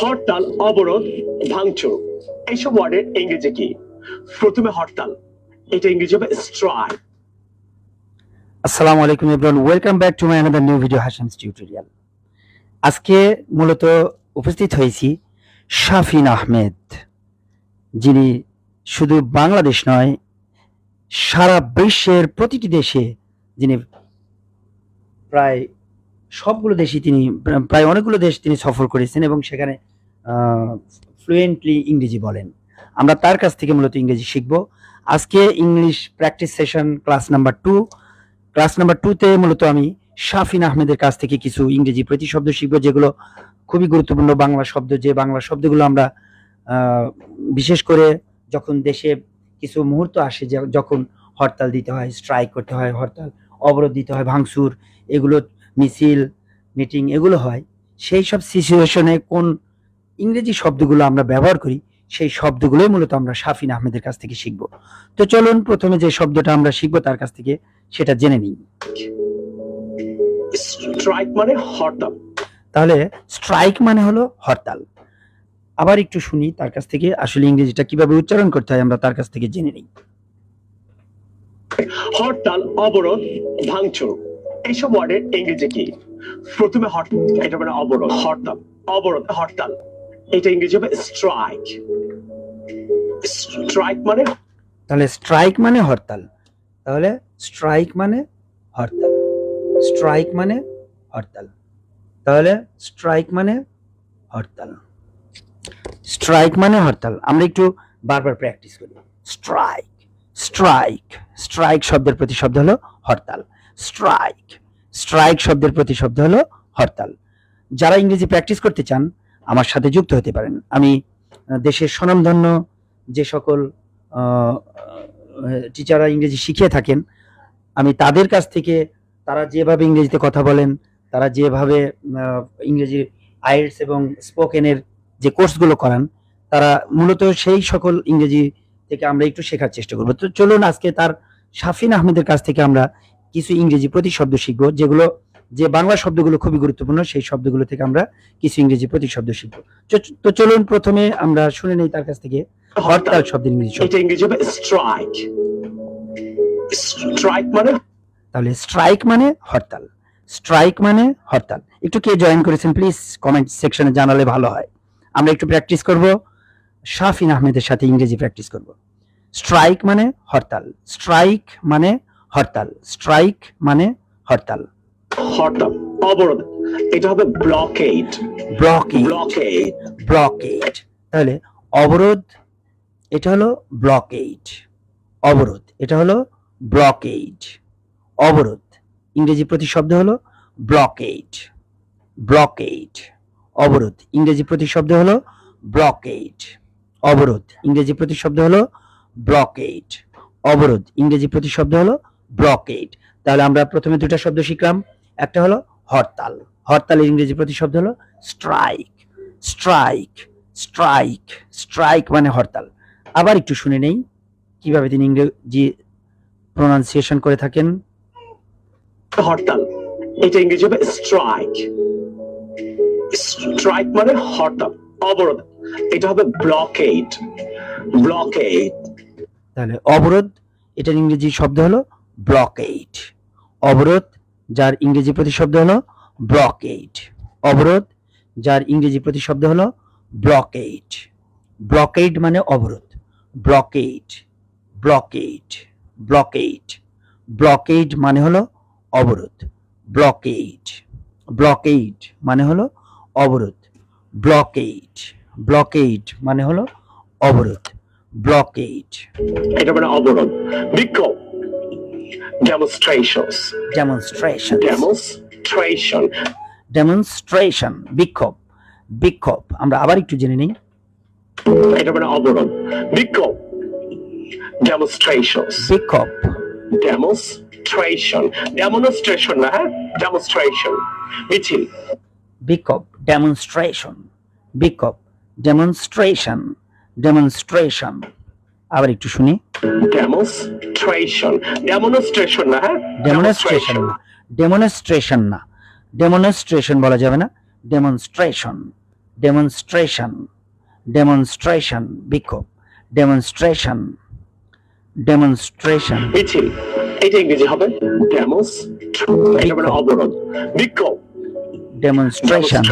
হরতাল, অবরোধ, ভাঙচুর, এইসব ওয়ার্ডের ইংরেজি কি? প্রথমে হরতাল, এটা ইংরেজি হবে স্ট্রাইক আসসালামু আলাইকুম everyone welcome back to my new video হাসামস tutorial আজকে মূলত উপস্থিত হয়েছি শাফিন আহমেদ, যিনি শুধু বাংলাদেশ নয়, সারা বিশ্বের প্রতিটি দেশে যিনি প্রায় সবগুলো দেশই তিনি প্রায় অনেকগুলো দেশ তিনি সফর করেছেন এবং সেখানে ফ্লুয়েন্টলি ইংরেজি বলেন। আমরা তার কাছ থেকে মূলত ইংরেজি শিখব। আজকে English practice session class number two class number টুতে মূলত আমি শাফিন আহমেদের কাছ থেকে কিছু ইংরেজি প্রতিশব্দ শিখব, যেগুলো খুবই গুরুত্বপূর্ণ বাংলা শব্দ। যে বাংলা শব্দগুলো আমরা বিশেষ করে যখন দেশে কিছু মুহূর্ত আসে যখন হরতাল দিতে হয় স্ট্রাইক করতে হয়, হরতাল অবরোধ দিতে হয়, ভাঙচুর, এগুলো মিছিল মিটিং এগুলো হয় সেই সব সিচুয়েশনে কোন ইংরেজি শব্দগুলো আমরা ব্যবহার করি সেই শব্দগুলোই মূলত আমরা শাফিন আহমেদের কাছ থেকে শিখব। তো চলুন প্রথমে যে শব্দটা আমরা শিখব তার কাছ থেকে সেটা জেনে নিই। স্ট্রাইক মানে হরতাল। তাহলে স্ট্রাইক মানে হলো হরতাল। আবার একটু শুনি তার কাছ থেকে আসলে ইংরেজিটা কীভাবে উচ্চারণ করতে হয় আমরা তার কাছ থেকে জেনে নিই। হরতাল অবরোধ ভাঙচুর। এইসব ওয়ার্ডের ইংরেজি কি? প্রথমে হরতাল এটা মানে অবরোধ। হরতাল অবরোধ হরতাল এটা ইংরেজি হবে স্ট্রাইক স্ট্রাইক মানে? তাহলে স্ট্রাইক মানে হরতাল। তাহলে স্ট্রাইক মানে হরতাল। স্ট্রাইক মানে হরতাল। তাহলে স্ট্রাইক মানে হরতাল। স্ট্রাইক মানে হরতাল। আমরা একটু বারবার প্র্যাকটিস করি। স্ট্রাইক স্ট্রাইক স্ট্রাইক শব্দের প্রতি শব্দ হলো হরতাল। স্ট্রাইক স্ট্রাইক শব্দের প্রতি শব্দ হলো হরতাল। যারা ইংরেজি প্র্যাকটিস করতে চান আমার সাথে যুক্ত হতে পারেন। আমি দেশের স্বনামধন্য যে সকল টিচাররা ইংরেজি শিখিয়ে থাকেন আমি তাদের কাছ থেকে তারা যেভাবে ইংরেজিতে কথা বলেন তারা যেভাবে আহ, ইংরেজি আইএলস এবং স্পোকেনের যে কোর্সগুলো করান তারা মূলত সেই সকল ইংরেজি থেকে আমরা একটু শেখার চেষ্টা করব। তো চলুন আজকে তার শাফিন আহমেদের কাছ থেকে আমরা কিছু ইংরেজি প্রতিশব্দ শিখব যেগুলো যে বাংলা শব্দগুলো খুবই গুরুত্বপূর্ণ সেই শব্দগুলো থেকে আমরা কিছু ইংরেজি প্রতিশব্দ শিখব। তো চলুন প্রথমে আমরা শুনে নেই তার কাছ থেকে হরতাল হরতাল শব্দের ইংরেজি শব্দ। এটা ইংরেজি হবে স্ট্রাইক স্ট্রাইক মানে? তাহলে স্ট্রাইক মানে হরতাল। স্ট্রাইক মানে হরতাল। একটু কে জয়েন করেছেন প্লিজ কমেন্ট সেকশনে জানালে ভালো হয়। আমরা একটু প্র্যাকটিস করব। শাফিন আহমেদের সাথে ইংরেজি প্র্যাকটিস করব। স্ট্রাইক মানে হরতাল। স্ট্রাইক মানে হরতাল। স্ট্রাইক মানে হরতাল। হরতাল অবরোধ। এটা হবে ব্লকেড ব্লকেজ ব্লকেড ব্লকেড তাহলে অবরোধ এটা হলো ব্লকেড অবরোধ এটা হলো ব্লকেড অবরোধ ইংরেজি প্রতিশব্দ হলো ব্লকেড ব্লকেড অবরোধ ইংরেজি প্রতিশব্দ হলো ব্লকেড অবরোধ ইংরেজি প্রতিশব্দ হলো ব্লকেড অবরোধ ইংরেজি প্রতিশব্দ হলো ব্লকেড তাহলে আমরা প্রথমে দুটো শব্দ শিখলাম। একটা হলো হরতাল। হরতালের ইংরেজি প্রতিশব্দ হলো স্ট্রাইক স্ট্রাইক স্ট্রাইক স্ট্রাইক মানে হরতাল। আবার একটু শুনে নেই কীভাবে তিনি ইংরেজি প্রোনাউন্সিয়েশন করে থাকেন? হরতাল। এটা ইংরেজি হবে স্ট্রাইক স্ট্রাইক মানে হরতাল অবরোধ। এটা হবে ব্লকেড ব্লকেড তাহলে অবরোধ এটার ইংরেজি শব্দ হলো ব্লকেড অবরোধ, যার ইংরেজি প্রতিশব্দ হলো ব্লকেড অবরোধ, যার ইংরেজি প্রতিশব্দ হলো ব্লকেড ব্লকেড মানে অবরোধ। ব্লকেড ব্লকেড ব্লকেড ব্লকেড মানে হলো অবরোধ। ব্লকেড ব্লকেড মানে হলো অবরোধ। ব্লকেড ব্লকেড মানে হলো অবরোধ। ব্লকেড এটা মানে অবরোধ। বিক্ষোভ। ডেমনস্ট্রেশনস ডেমনস্ট্রেশন ডেমনস্ট্রেশন ডেমনস্ট্রেশন বিক্ষোভ বিক্ষোভ আমরা আবার একটু জেনে নিই। এটা মানে অবরোধ। বিক্ষোভ ডেমনস্ট্রেশনস বিক্ষোভ ডেমনস্ট্রেশন ডেমনস্ট্রেশন না হ্যাঁ? ডেমনস্ট্রেশন মিছিল বিক্ষোভ ডেমনস্ট্রেশন বিক্ষোভ ডেমনস্ট্রেশন ডেমনস্ট্রেশন আবার একটু শুনি। ডেমনস্ট্রেশন ডেমনস্ট্রেশন না হ্যাঁ? ডেমনস্ট্রেশন না। ডেমনস্ট্রেশন না। ডেমনস্ট্রেশন বলা যাবে না। ডেমনস্ট্রেশন ডেমনস্ট্রেশন ডেমনস্ট্রেশন বিক্ষোভ। ডেমনস্ট্রেশন ডেমনস্ট্রেশন মিছিল। এটা ইংরেজি হবে। ডেমোস এটা মানে অবরোধ। বিক্ষোভ। Demonstration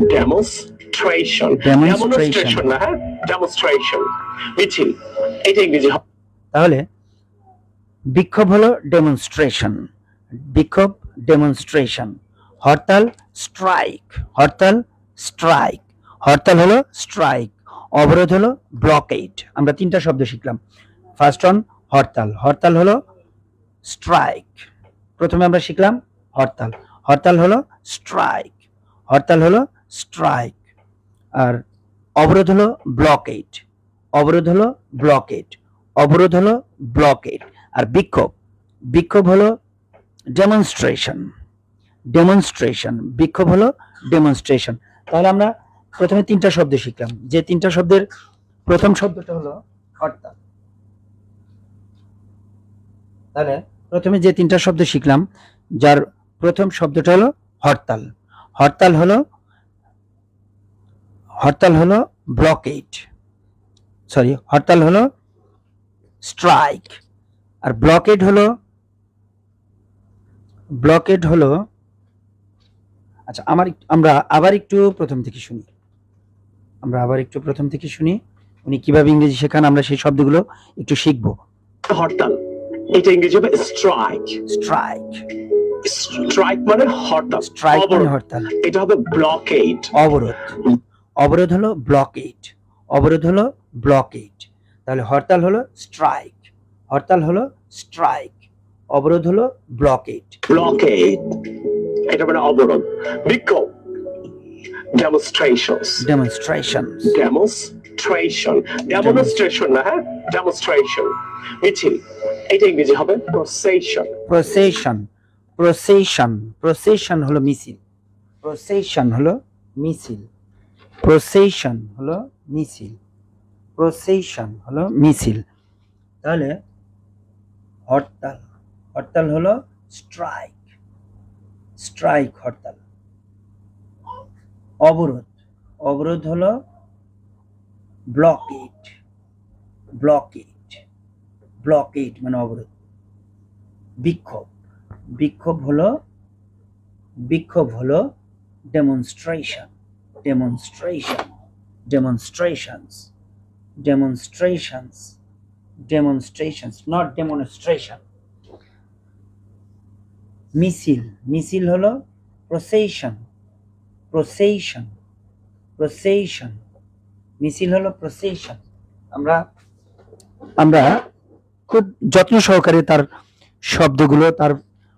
Demonstration. demonstration না হ্যাঁ? Demonstration মিছিল। এটা ইংরেজি তাহলে, বিক্ষোভ হলো ডেমনস্ট্রেশন বিক্ষোভ ডেমনস্ট্রেশন হরতাল স্ট্রাইক হরতাল স্ট্রাইক হরতাল হলো স্ট্রাইক অবরোধ হলো ব্লকেট আমরা তিনটা শব্দ শিখলাম। ফার্স্ট অন হরতাল। হরতাল হলো স্ট্রাইক প্রথমে আমরা শিখলাম হরতাল। হরতাল হলো স্ট্রাইক হরতাল হলো স্ট্রাইক আর অবরোধ হলো ব্লকেট অবরোধ হলো ব্লকেট অবরোধ হলো ব্লকেট আর বিক্ষোভ বিক্ষোভ হলো ডেমনস্ট্রেশন ডেমনস্ট্রেশন বিক্ষোভ হলো ডেমনস্ট্রেশন তাহলে আমরা প্রথমে তিনটা শব্দ শিখলাম। যে তিনটা শব্দের প্রথম শব্দটা হলো হরতাল। তাহলে প্রথমে যে তিনটা শব্দ শিখলাম, যার প্রথম শব্দটা হলো হরতাল। হরতাল হলো হরতাল হলো ব্লকেট সরি হরতাল হলো স্ট্রাইক আর ব্লকেড হলো ব্লকেড হলো আচ্ছা আমার আমরা আবার একটু প্রথম থেকে শুনি। আমরা আবার একটু প্রথম থেকে শুনি উনি কীভাবে ইংরেজি শেখান আমরা সেই শব্দগুলো একটু শিখব। হরতাল এটা ইংরেজি হবে স্ট্রাইক স্ট্রাইক স্ট্রাইক মানে হরতাল স্ট্রাইক মানে হরতাল। এটা হবে ব্লকেড অবরোধ। অবরোধ হলো ব্লকেট অবরোধ হলো ব্লকেট তাহলে হরতাল হলো স্ট্রাইক হরতাল হলো স্ট্রাইক অবরোধ হলো ব্লকেট ব্লকেড এটা মানে অবরোধ। বিক্ষোভ। Demonstrations. Demonstration demonstration. Demonstration না হ্যাঁ? Demonstration. মিছিল। এটা ইংরেজি হবে procession. প্রসেশন প্রসেশন প্রসেশন হলো মিছিল। প্রসেশন হলো মিছিল। প্রসেশন হলো মিছিল। প্রসেশন হলো মিছিল। তাহলে হরতাল। হরতাল হলো স্ট্রাইক। স্ট্রাইক হরতাল। অবরোধ। অবরোধ হলো ব্লকেট ব্লকেট ব্লকেট মানে অবরোধ। বিক্ষোভ। বিক্ষোভ হলো বিক্ষোভ হলো demonstration demonstration demonstrations demonstrations demonstrations not demonstration মিছিল মিছিল হলো প্রসেশন প্রসেশন প্রসেশন মিছিল হলো প্রসেশন আমরা আমরা খুব যত্ন সহকারে তার শব্দগুলো, তার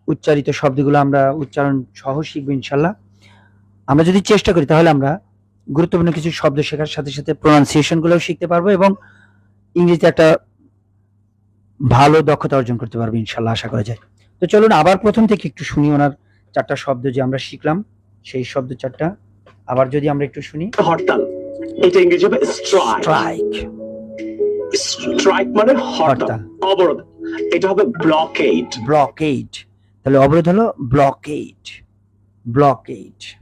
উচ্চারিত শব্দগুলো আমরা উচ্চারণ সহ শিখব ইনশাল্লাহ। আমরা যদি চেষ্টা করি, তাহলে আমরা গুরুত্বপূর্ণ কিছু শব্দ শেখার সাথে সাথে প্রনাউন্সিয়েশন গুলোও শিখতে পারব এবং ইংরেজিতে একটা ভালো দক্ষতা অর্জন করতে পারব ইনশাল্লাহ আশা করা যায়। তো চলুন আবার প্রথম থেকে একটু শুনি ওনার চারটা শব্দ যে আমরা শিখলাম। সেই শব্দ চারটা আবার যদি আমরা একটু শুনি। হরতাল। এটা ইংরেজি হবে স্ট্রাইক স্ট্রাইক মানে হরতাল। অবরোধ। এটা হবে ব্লকেড ব্লকেট তাহলে অবরোধ হলো ব্লকেট ব্লকেট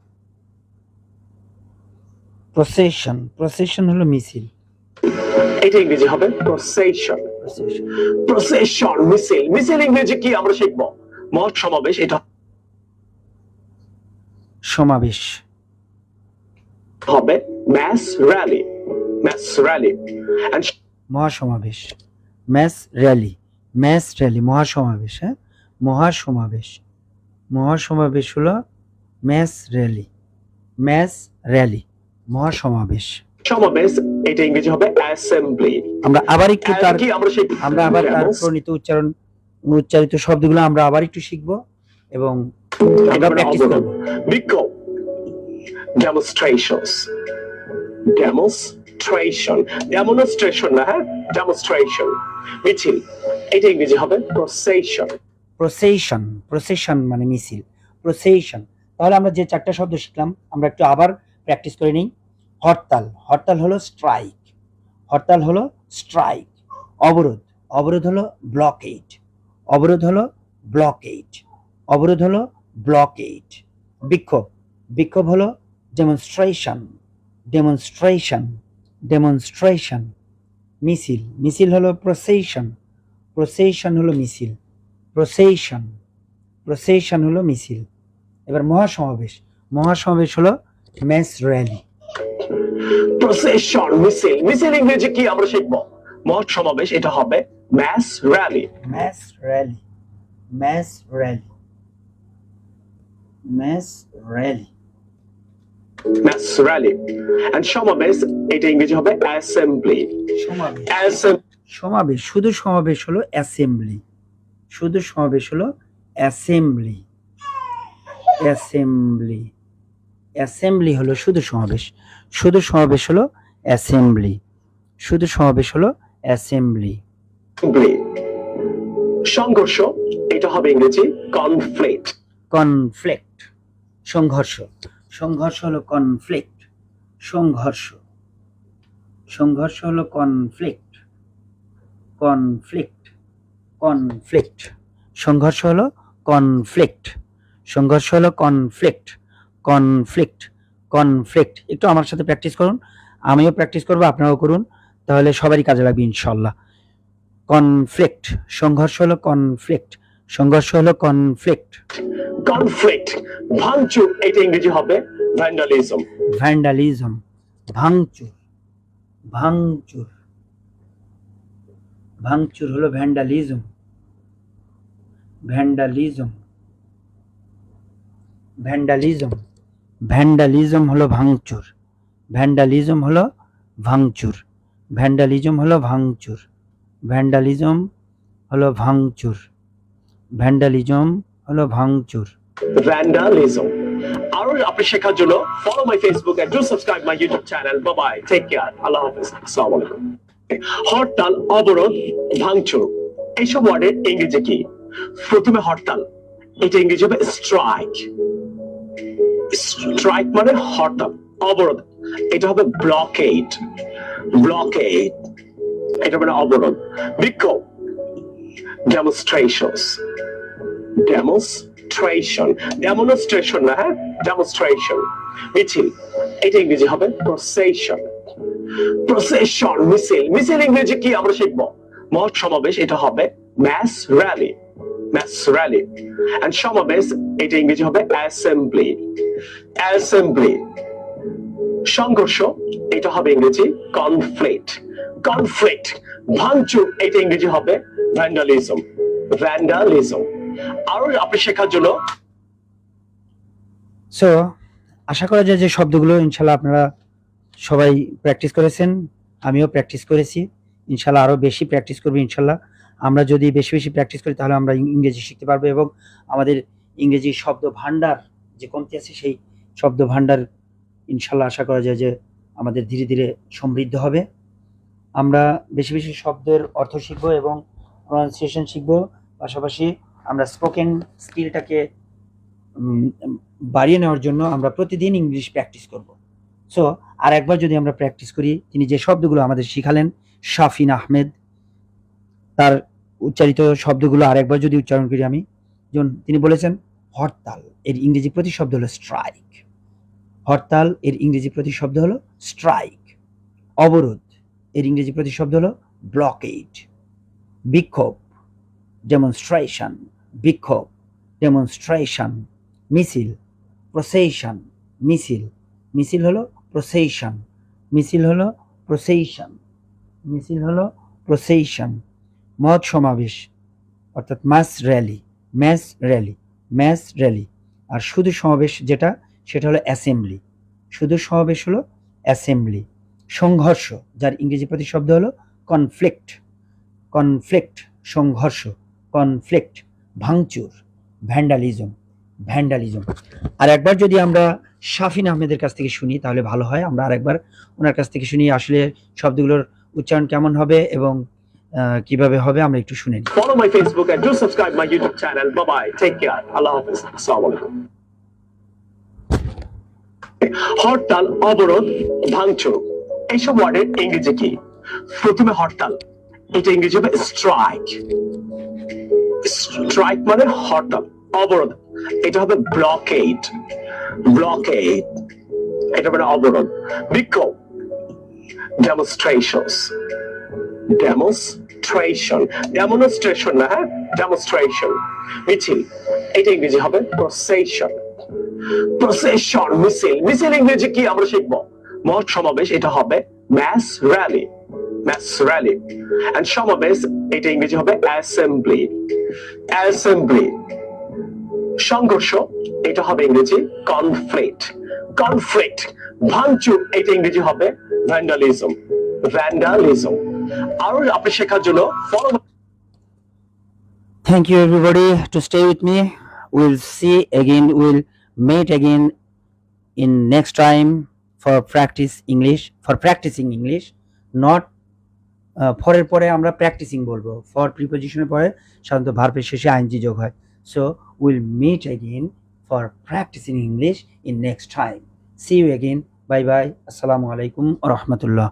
procession. Procession হলো মিছিল। এটা ইংরেজি হবে procession procession. মিছিল। মিছিল ইংরেজি কি আমরা শিখব? মত সমাবেশ এটা সমাবেশ। হবে rally mass rally and মহাসমাবেশ। ম্যাস র্যালি ম্যাস র্যালি মহাসমাবেশ হ্যাঁ? মহাসমাবেশ। মহাসমাবেশ হলো ম্যাস র্যালি ম্যাস র্যালি মহাসমাবেশ। সমাবেশ এটা ইংরেজি হবে অ্যাসেম্বলি আমরা আবার একটু তার আমরা আবার তার প্রণীত উচ্চারণ উচ্চারিত শব্দগুলো আমরা আবার একটু শিখব এবং আমরা প্র্যাকটিস করব। বিক্ষোভ demonstrations demonstrations ডেমনস্ট্রেশন ডেমনস্ট্রেশন না হ্যাঁ? ডেমনস্ট্রেশন মিছিল। এটা ইংরেজি হবে প্রসেশন প্রসেশন প্রসেশন মানে মিছিল। প্রসেশন তাহলে আমরা যে চারটা শব্দ শিখলাম আমরা একটু আবার প্র্যাকটিস করে নিই। হরতাল। হরতাল হলো স্ট্রাইক হরতাল হলো স্ট্রাইক অবরোধ। অবরোধ হলো ব্লকেড অবরোধ হলো ব্লকেড অবরোধ হলো ব্লকেড বিক্ষোভ। বিক্ষোভ হলো ডেমনস্ট্রেশন ডেমনস্ট্রেশন ডেমনস্ট্রেশন মিছিল। মিছিল হলো প্রসেশন প্রসেশন হলো মিছিল। প্রসেশন প্রসেশন হলো মিছিল। এবার মহাসমাবেশ। মহাসমাবেশ হলো ম্যাস র্যালি প্রসেশন মিছিল মিছিল ইংরেজি কি আমরা শিখব? মহৎ সমাবেশ এটা হবে mass rally mass rally mass rally mass rally mass rally and সমাবেশ এটা ইংরেজি হবে অ্যাসেম্বলি সমাবেশ। সমাবেশ শুধু সমাবেশ হলো অ্যাসেম্বলি শুধু সমাবেশ হলো অ্যাসেম্বলি অ্যাসেম্বলি অ্যাসেম্বলি হলো শুধু সমাবেশ। শুধু সমাবেশ হলো অ্যাসেম্বলি। শুধু সমাবেশ হলো অ্যাসেম্বলি। সংঘর্ষ এটা হবে ইংরেজি কনফ্লিক্ট। কনফ্লিক্ট। সংঘর্ষ। সংঘর্ষ হলো কনফ্লিক্ট। সংঘর্ষ। সংঘর্ষ হলো কনফ্লিক্ট। কনফ্লিক্ট। কনফ্লিক্ট। সংঘর্ষ হলো কনফ্লিক্ট। সংঘর্ষ হলো কনফ্লিক্ট। কনফ্লিক্ট কনফ্লিক্ট একটু আমার সাথে প্র্যাকটিস করুন। আমিও প্র্যাকটিস করব আপনারাও করুন। তাহলে সবারই কাজে লাগবে ইনশাল্লাহ। কনফ্লিক্ট সংঘর্ষ হলো কনফ্লিক্ট সংঘর্ষ হলো কনফ্লিক্ট কনফ্লিক্ট ভাঙচুর এটা ইংরেজি হবে ভ্যান্ডালিজম ভ্যান্ডালিজম ভাঙচুর ভাঙচুর। ভাঙচুর হলো ভ্যান্ডালিজম ভ্যান্ডালিজম ভ্যান্ডালিজম ভ্যান্ডালিজম হলো ভাঙচুর। ভ্যান্ডালিজম হলো ভাঙচুর। ভ্যান্ডালিজম হলো ভাঙচুর। ভ্যান্ডালিজম হলো ভাঙচুর। ভ্যান্ডালিজম হলো ভাঙচুর। ভ্যান্ডালিজম। আরও আপনি শেখার জন্য follow my Facebook and do subscribe my YouTube channel bye bye take care আল্লাহ হাফেজ। আসসালামু আলাইকুম। হরতাল, অবরোধ, ভাঙচুর, এইসব ওয়ার্ডের ইংরেজি কি? প্রথমে হরতাল, এটা ইংরেজি হবে স্ট্রাইক স্ট্রাইক মানে হরতাল অবরোধ। এটা হবে ব্লকেড ব্লকেড এটা মানে অবরোধ। বিক্ষোভ ডেমনস্ট্রেশনস ডেমনস্ট্রেশন ডেমনস্ট্রেশন না হ্যাঁ? ডেমনস্ট্রেশন মিছিল, এটা ইংরেজি হবে প্রসেশন প্রসেশন মিছিল। মিছিল ইংরেজি কি? আমরা শিখব। মহৎ সমাবেশ, এটা হবে mass rally mass rally and সমাবেশ এটা ইংরেজি হবে অ্যাসেম্বলি অ্যাসেম্বলি সংঘর্ষ, এটা হবে ইংরেজি কনফ্লিক্ট কনফ্লিক্ট ভাঙচুর, এটা ইংরেজি হবে ভ্যান্ডালিজম ভ্যান্ডালিজম আরও আপনি শেখার জন্য সো আশা করা যায় যে শব্দগুলো ইনশাল্লাহ আপনারা সবাই প্র্যাকটিস করেছেন। আমিও প্র্যাকটিস করেছি। ইনশাল্লাহ আরও বেশি প্র্যাকটিস করব ইনশাল্লাহ। আমরা যদি বেশি বেশি প্র্যাকটিস করি, তাহলে আমরা ইংরেজি শিখতে পারব এবং আমাদের ইংরেজি শব্দ ভাণ্ডার যে কমতি আছে, সেই শব্দ ভাণ্ডার ইনশাল্লাহ আশা করা যায় যে আমাদের ধীরে ধীরে সমৃদ্ধ হবে। আমরা বেশি বেশি শব্দের অর্থ শিখব এবং প্রনাউন্সিয়েশন শিখব। পাশাপাশি আমরা স্পোকেন স্কিলটাকে বাড়িয়ে নেওয়ার জন্য আমরা প্রতিদিন ইংলিশ প্র্যাকটিস করব। সো আর একবার যদি আমরা প্র্যাকটিস করি, তিনি যে শব্দগুলো আমাদের শিখালেন, শাফিন আহমেদ, তার উচ্চারিত শব্দগুলো আরেকবার যদি উচ্চারণ করি আমি। যেমন তিনি বলেছেন, হরতাল, এর ইংরেজি প্রতিশব্দ হলো স্ট্রাইক হরতাল, এর ইংরেজি প্রতিশব্দ হলো স্ট্রাইক অবরোধ, এর ইংরেজি প্রতিশব্দ হলো ব্লকেড বিক্ষোভ ডেমনস্ট্রেশন বিক্ষোভ ডেমনস্ট্রেশন মিছিল প্রসেশন মিছিল। মিছিল হলো প্রসেশন মিছিল হলো প্রসেশন মিছিল হলো প্রসেশন মত সমাবেশ, অর্থাৎ mass rally, mass rally mass rally. আর শুধু সমাবেশ যেটা, সেটা হলো অ্যাসেম্বলি। শুধু সমাবেশ হলো অ্যাসেম্বলি। সংঘর্ষ, যার ইংরেজি প্রতিশব্দ হলো কনফ্লিক্ট। কনফ্লিক্ট, সংঘর্ষ, কনফ্লিক্ট, ভাঙচুর, ভ্যান্ডালিজম ভ্যান্ডালিজম। আর একবার যদি আমরা শাফিন আহমেদের কাছ থেকে শুনি, তাহলে ভালো হয়। আমরা আরেকবার ওনার কাছ থেকে শুনি আসলে শব্দগুলোর উচ্চারণ কেমন হবে এবং কীভাবে হবে আমরা একটু শুনে Hafiz. Assalamu alaikum. হরতাল, অবরোধ, ভাঙচুর, এইসব ওয়ার্ডের ইংরেজি কি? প্রথমে হরতাল। এটা ইংরেজি হবে স্ট্রাইক স্ট্রাইক মানে হরতাল, অবরোধ। এটা হবে ব্লকেড ব্লকেড এটা মানে অবরোধ। বিক্ষোভ। ডেমনস্ট্রেশনস ডেমনস্ট্রেশন ডেমনস্ট্রেশন না হ্যাঁ? ডেমনস্ট্রেশন মিছিল। এটা ইংরেজি হবে প্রসেশন প্রসেশন মিছিল। মিছিল ইংরেজি কি আমরা শিখব? মহৎ সমাবেশ, এটা হবে mass rally mass rally and সমাবেশ, এটা ইংরেজি হবে অ্যাসেম্বলি অ্যাসেম্বলি সংঘর্ষ, এটা হবে ইংরেজি কনফ্লিক্ট কনফ্লিক্ট ভাঙচুর, এটা ইংরেজি হবে ভ্যান্ডালিজম ভ্যান্ডালিজম আরও আপনি শেখার জন্য follow Thank you everybody to stay with me. We'll see again, we'll meet again in next time for practice English, for practicing English, not uh, ফরের পরে আমরা প্র্যাকটিসিং বলব। ফর প্রিপোজিশনের পরে সাধারণত ভার্বের শেষে আইনজি যোগ হয়। So will meet again for practicing English in next time see you again bye bye আসসালামু আলাইকুম রহমতুল্লাহ